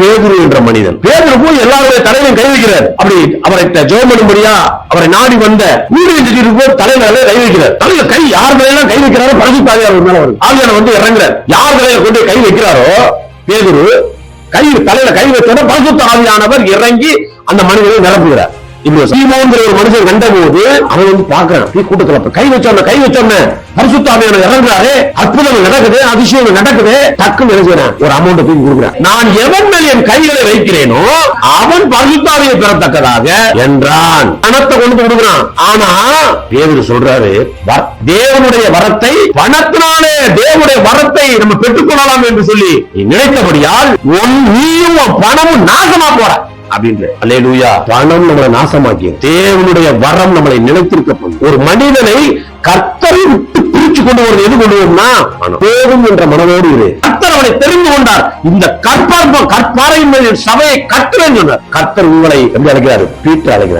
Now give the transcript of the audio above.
பேதுரு என்ற மனிதன். பேதுரு போய் எல்லாருடைய தலைவரும் கை வைக்கிறார். அப்படி அவரை ஜெபம் பண்ணும்படியா அவரை நாடி வந்த ஊழியம் செஞ்சுட்டு போய் தலையில கை வைக்கிறார். தலைவர் கை யார் மேலாம் கை வைக்கிறாரோ பரிசுத்த அவர் மேல வருது ஆவியான வந்து இறங்குறார். யார் தலையில கொண்டு கை வைக்கிறாரோ பேதுரு கை தலையில கை வச்சோட பரிசுத்த ஆவியானவர் இறங்கி அந்த மனிதனை நிரப்புகிறார். சீமோங்கிற ஒரு மனுஷன் கண்ட போது அவன் வந்து பாக்குறான் அப்படியே கூட்டத்துல கை வச்சோன்ன கை வச்சோன்ன பரிசுத்தாமியான இறங்குறாரு. அற்புதம் நடக்குது அதிசயம் நடக்குது டக்குன்னு நினைச்சுறேன் ஒரு அமௌண்ட் தூக்கி கொடுக்குறேன். நான் எவன் மேல் என் கைகளை வைக்கிறேனோ அவன் பரிசுத்தாவியை பெறத்தக்கதாக என்றான். பணத்தை கொண்டு கொடுக்குறான். ஆனா தேவரு சொல்றாரு தேவனுடைய வரத்தை பணத்தினாலே தேவனுடைய வரத்தை நம்ம பெற்றுக்கொள்ளலாம் என்று சொல்லி நினைத்தபடியால் உன் நீயும் பணமும் நாசமா போற அப்படின்ற. அல்லேலூயா. பணம் நம்மளை நாசமாக்கி தேவனுடைய வரம் நம்மளை நிலைத்திருக்க ஒரு மனிதனை கர்த்தரை விட்டு பிரிச்சு கொண்டு வருவது எது கொண்டு வரும்னா பணம். போதும் என்ற மனதோடு இரு. கர்த்தர் அவனை தெரிந்து கொண்டார். இந்த கற்பார்ப்பம் கற்பாறையின் மேல் சபையை கட்டுறேன்னு சொன்னார். கர்த்தர் உங்களை எப்படி அழைக்கிறார்? பீட்டு அழைக்கிறார்.